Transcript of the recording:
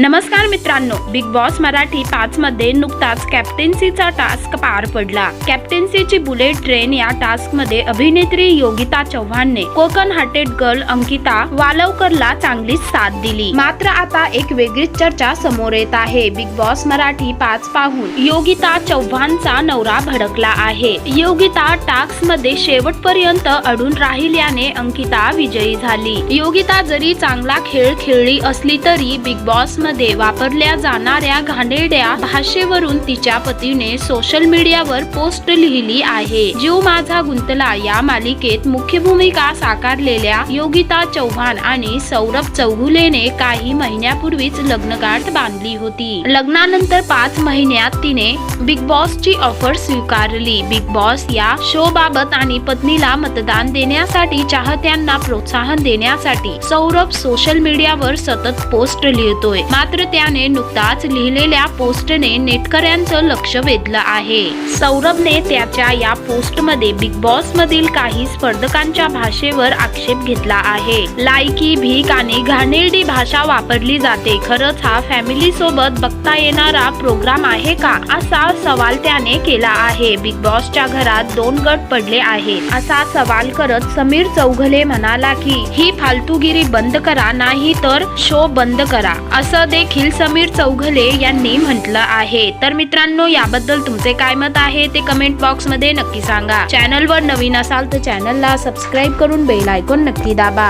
नमस्कार मित्रांनो big boss Marathi पाच मध्ये नुकताच कॅप्टन्सीचा टास्क पार पडला. कॅप्टन्सीची बुलेट ट्रेन या टास्कमध्ये अभिनेत्री योगिता चव्हाणने कोकण हार्टेड गर्ल अंकिता वालवकरला चांगलीच साथ दिली. मात्र आता एक वेगळीच चर्चा समोर येत आहे. बिग बॉस मराठी पाच पाहून योगिता चव्हाणचा नवरा भडकला आहे. योगिता टास्कमध्ये शेवटपर्यंत अडून राहिल्याने अंकिता विजयी झाली. योगिता जरी चांगला खेळ खेळली असली तरी बिग बॉस मध्ये वापरल्या जाणाऱ्या घाणेरड्या भाषेवरून तिच्या पतीने सोशल मीडियावर पोस्ट लिहिली आहे. जीव माझा गुंतला या मालिकेत मुख्य भूमिका साकारलेल्या योगिता चौहान आणि सौरभ चौगुलेने काही महिन्यापूर्वीच लग्नगाठ बांधली होती. लग्नानंतर पाच महिन्यात तिने बिग बॉसची ऑफर स्वीकारली. बिग बॉस या शो बाबत आणि पत्नीला मतदान देण्यासाठी चाहत्यांना प्रोत्साहन देण्यासाठी सौरभ सोशल मीडियावर सतत पोस्ट लिहितोय. मात्र त्याने नुकताच लिहिलेल्या पोस्टने नेटकऱ्यांचं लक्ष वेधलं आहे. सौरभने त्याच्या या पोस्टमध्ये बिग बॉस मधील काही स्पर्धकांच्या भाषेवर आक्षेप घेतला आहे. लायकी भीक आणि घाणेरडी भाषा वापरली जाते. खरंच हा फॅमिली सोबत बघता येणारा प्रोग्राम आहे का? असा सवाल त्याने केला आहे. बिग बॉसच्या घरात दोन गट पडले आहे असा सवाल करत समीर चौघले म्हणाला की ही फालतूगिरी बंद करा नाही तर शो बंद करा. असं देखील समीर चौघले यांनी म्हटलं आहे. तर मित्रांनो याबद्दल तुमचे काय मत आहे ते कमेंट बॉक्समध्ये नक्की सांगा. चॅनलवर नवीन असाल तर चॅनलला सबस्क्राईब करून बेल आयकॉन नक्की दाबा.